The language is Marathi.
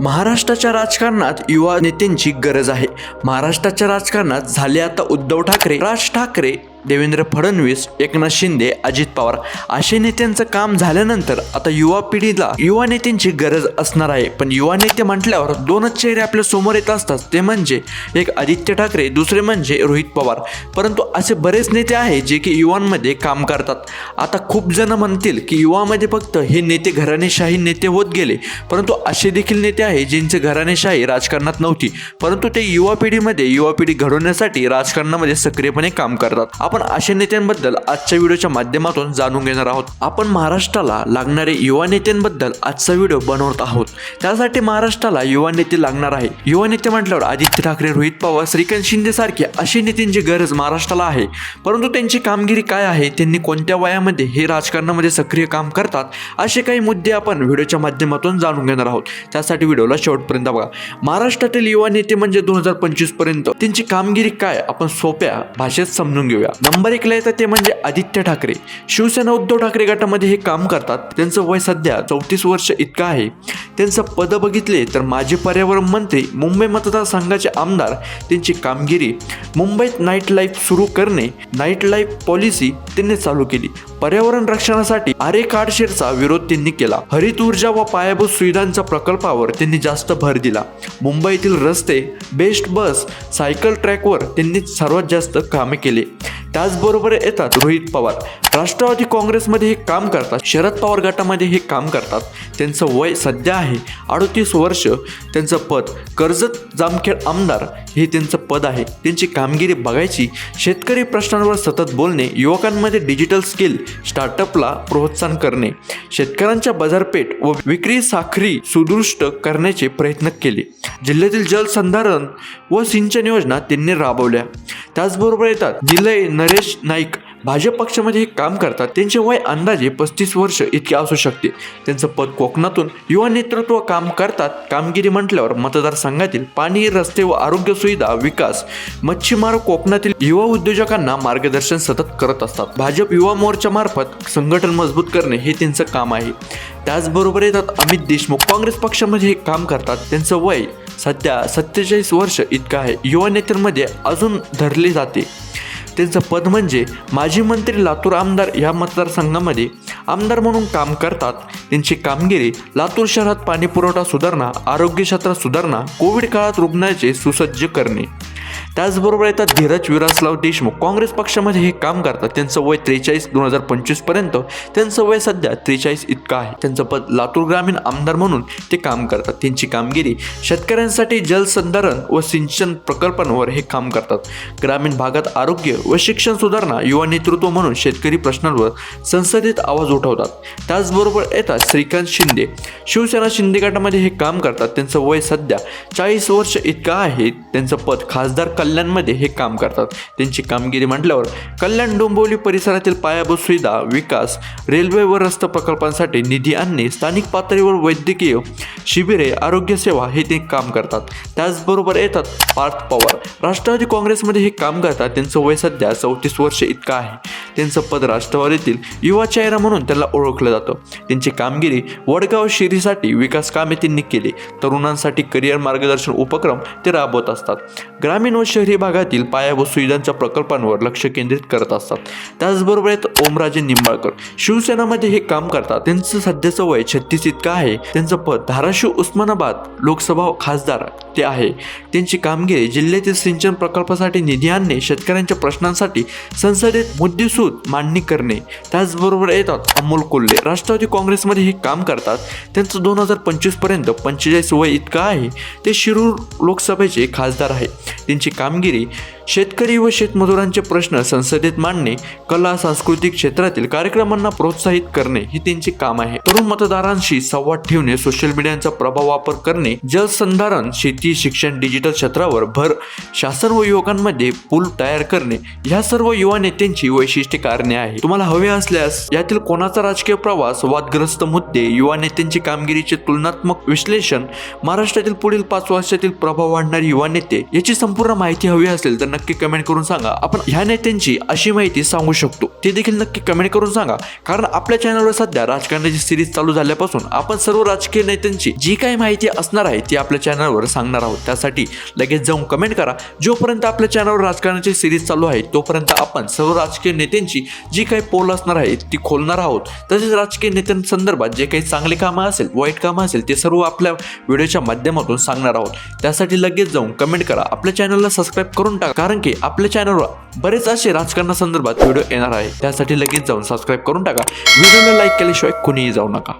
महाराष्ट्राच्या राजकारणात युवा नेत्यांची गरज आहे. महाराष्ट्राच्या राजकारणात झाले आता उद्धव ठाकरे राज ठाकरे देवेंद्र फडणवीस एकनाथ शिंदे अजित पवार असे नेत्यांचं काम झाल्यानंतर आता युवा पिढीला युवा नेत्यांची गरज असणार आहे. पण युवा नेते म्हटल्यावर दोनच चेहरे आपल्यासमोर येत असतात. ते म्हणजे एक आदित्य ठाकरे दुसरे म्हणजे रोहित पवार. परंतु असे बरेच नेते आहेत जे की युवांमध्ये काम करतात. आता खूप जण म्हणतील की युवामध्ये फक्त हे नेते घराणेशाही नेते होत गेले. परंतु असे देखील नेते आहेत ज्यांचे घराणेशाही राजकारणात नव्हती. परंतु ते युवा पिढीमध्ये युवा पिढी घडवण्यासाठी राजकारणामध्ये सक्रियपणे काम करतात. आपण अशा नेत्यांबद्दल आजच्या व्हिडिओच्या माध्यमातून जाणून घेणार आहोत. आपण महाराष्ट्राला लागणारे युवा नेत्यांबद्दल आजचा व्हिडिओ बनवत आहोत. त्यासाठी महाराष्ट्राला युवा नेते लागणार आहे. युवा नेते म्हटल्यावर आदित्य ठाकरे रोहित पवार श्रीकांत शिंदे सारखे असे नेत्यांची गरज महाराष्ट्राला आहे. परंतु त्यांची कामगिरी काय आहे? त्यांनी कोणत्या वयामध्ये हे राजकारणामध्ये सक्रिय काम करतात? असे काही मुद्दे आपण व्हिडिओच्या माध्यमातून जाणून घेणार आहोत. त्यासाठी व्हिडिओला शेवटपर्यंत बघा. महाराष्ट्रातील युवा नेते म्हणजे दोन हजार पंचवीसपर्यंत त्यांची कामगिरी काय? आपण सोप्या भाषेत समजून घेऊया. नंबर एकला येतात ते म्हणजे आदित्य ठाकरे. शिवसेना उद्धव ठाकरे गटामध्ये हे काम करतात. त्यांचं वय सध्या चौतीस वर्ष इतकं आहे. त्यांचं पद बघितले तर माजी पर्यावरण मंत्री मुंबई मतदारसंघाचे आमदार त्यांची कामगिरी मुंबईत नाईट लाईफ सुरू करणे नाईट लाईफ पॉलिसी त्यांनी चालू केली. पर्यावरण रक्षणासाठी आरे काडशेरचा विरोध त्यांनी केला. हरित ऊर्जा व पायाभूत सुविधांच्या प्रकल्पावर त्यांनी जास्त भर दिला. मुंबईतील रस्ते बेस्ट बस सायकल ट्रॅकवर त्यांनी सर्वात जास्त कामे केले. त्याचबरोबर येतात रोहित पवार. राष्ट्रवादी काँग्रेसमध्ये हे काम करतात. शरद पवार गटामध्ये हे काम करतात. त्यांचं वय सध्या आहे अडतीस वर्ष. त्यांचं पद कर्जत जामखेड आमदार हे त्यांचं पद आहे. त्यांची कामगिरी बघायची शेतकरी प्रश्नांवर सतत बोलणे युवकांमध्ये डिजिटल स्किल स्टार्टअपला प्रोत्साहन करणे शेतकऱ्यांच्या बाजारपेठ व विक्री साखरी सुदृष्ट करण्याचे प्रयत्न केले. जिल्ह्यातील जलसंधारण व सिंचन योजना त्यांनी राबवल्या. त्याचबरोबर येतात जिल्हे नरेश नाईक भाजप पक्षामध्ये हे काम करतात. त्यांचे वय अंदाजे पस्तीस वर्ष इतके असू शकते. त्यांचं पद कोकणातून युवा नेतृत्व काम करतात. कामगिरी म्हटल्यावर मतदारसंघातील पाणी रस्ते व आरोग्य सुविधा विकास मच्छीमार कोकणातील युवा उद्योजकांना मार्गदर्शन सतत करत असतात. भाजप युवा मोर्चामार्फत संघटन मजबूत करणे हे त्यांचं काम आहे. त्याचबरोबर येतात अमित देशमुख. काँग्रेस पक्षामध्ये हे काम करतात. त्यांचं वय सध्या सत्तेचाळीस वर्ष इतकं आहे. युवा नेत्यांमध्ये अजून धरले जाते. त्यांचं पद म्हणजे माजी मंत्री लातूर आमदार या मतदारसंघामध्ये आमदार म्हणून काम करतात. त्यांची कामगिरी लातूर शहरात पाणीपुरवठा सुधारणा आरोग्य क्षेत्रात सुधारणा कोविड काळात रुग्णाचे सुसज्ज करणे. त्याचबरोबर येतात धीरज विरासराव देशमुख. काँग्रेस पक्षामध्ये हे काम करतात. त्यांचं वय त्रेचाळीस दोन हजार पंचवीसपर्यंत त्यांचं वय सध्या त्रेचाळीस इतकं आहे. त्यांचं पद लातूर ग्रामीण आमदार म्हणून ते काम करतात. त्यांची कामगिरी शेतकऱ्यांसाठी जलसंधारण व सिंचन प्रकल्पांवर हे काम करतात. ग्रामीण भागात आरोग्य व शिक्षण सुधारणा युवा नेतृत्व म्हणून शेतकरी प्रश्नांवर संसदेत आवाज उठवतात. त्याचबरोबर येतात श्रीकांत शिंदे. शिवसेना शिंदे गटामध्ये हे काम करतात. त्यांचं वय सध्या चाळीस वर्ष इतकं आहे. त्यांचं पद खासदार कल्याणमध्ये हे काम करतात. त्यांची कामगिरी म्हटल्यावर कल्याण डोंबिवली परिसरातील पायाभूत सुविधा विकास रेल्वे व रस्ता प्रकल्पांसाठी निधी आणणे स्थानिक पातळीवर वैद्यकीय शिबिरे आरोग्य सेवा हे ते काम करतात. त्याचबरोबर येतात पार्थ पवार. राष्ट्रवादी काँग्रेसमध्ये हे काम करतात. त्यांचं वय सध्या चौतीस वर्ष इतकं आहे. त्यांचं पद राष्ट्रवादीतील युवा चेहरा म्हणून त्याला ओळखलं जातं. त्यांची कामगिरी वडगाव शिरीसाठी विकास कामे त्यांनी केली. तरुणांसाठी करिअर मार्गदर्शन उपक्रम ते राबवत असतात. ग्रामीण व शहरी भागातील पायाभूत सुविधांच्या प्रकल्पांवर लक्ष केंद्रित करत असतात. त्याचबरोबर आहेत ओमराजे निंबाळकर. शिवसेनामध्ये हे काम करतात. त्यांचं सध्याचं वय छत्तीस इतकं आहे. त्यांचं पद धाराशिव उस्मानाबाद लोकसभा खासदार ते आहे. त्यांची कामगिरी जिल्ह्यातील सिंचन प्रकल्पासाठी निधी आणणे शेतकऱ्यांच्या प्रश्नांसाठी संसदेत मुद्देसूद मांडणी करणे. त्याचबरोबर येतात अमोल कोल्हे. राष्ट्रवादी काँग्रेसमध्ये हे काम करतात. त्यांचं दोन हजार पंचवीसपर्यंत पंचेचाळीस वय इतकं आहे. ते शिरूर लोकसभेचे खासदार आहे त्यांची कामगिरी शेतकरी व शेतमजुरांचे प्रश्न संसदेत मांडणे कला सांस्कृतिक क्षेत्रातील कार्यक्रमांना प्रोत्साहित करणे हे त्यांचे काम आहे. तरुण मतदारांशी संवाद ठेवणे सोशल मीडियाचा प्रभाव वापर करणे जलसंधारण शेती शिक्षण डिजिटल क्षेत्रावर भर शासन व युवकांमध्ये पूल तयार करणे ह्या सर्व युवा नेत्यांची वैशिष्ट्य कारणे आहे. तुम्हाला हवे असल्यास यातील कोणाचा राजकीय प्रवास वादग्रस्त मुद्दे युवा नेत्यांची कामगिरीचे तुलनात्मक विश्लेषण महाराष्ट्रातील पुढील पाच वर्षातील प्रभाव वाढणारे युवा नेते याची संपूर्ण माहिती हवी असेल तर नक्की कमेंट करून सांगा. आपण ह्या नेत्यांची अशी माहिती सांगू शकतो. ते देखील नक्की कमेंट करून सांगा. कारण आपल्या चॅनलवर सध्या राजकारणाची सिरीज चालू झाल्यापासून आपण सर्व राजकीय नेत्यांची जी काही माहिती असणार आहे ती आपल्या चॅनलवर सांगणार आहोत. त्यासाठी लगेच जाऊन कमेंट करा. जोपर्यंत आपल्या चॅनलवर राजकारणाची सिरीज चालू आहे तोपर्यंत आपण सर्व राजकीय नेत्यांची जी काही पोल असणार आहे ती खोलणार आहोत. तसेच राजकीय नेत्यांसंदर्भात जे काही चांगले कामं असेल वाईट कामं असेल ते सर्व आपल्या व्हिडिओच्या माध्यमातून सांगणार आहोत. त्यासाठी लगेच जाऊन कमेंट करा. आपल्या चॅनलला सबस्क्राईब करून टाका. कारण की आपल्या चॅनलवर बरेच असे राजकारणासंदर्भात व्हिडिओ येणार आहे त्यासाठी लगेच जाऊन सबस्क्राईब करून टाका. व्हिडिओला लाईक केल्याशिवाय कुणीही जाऊ नका.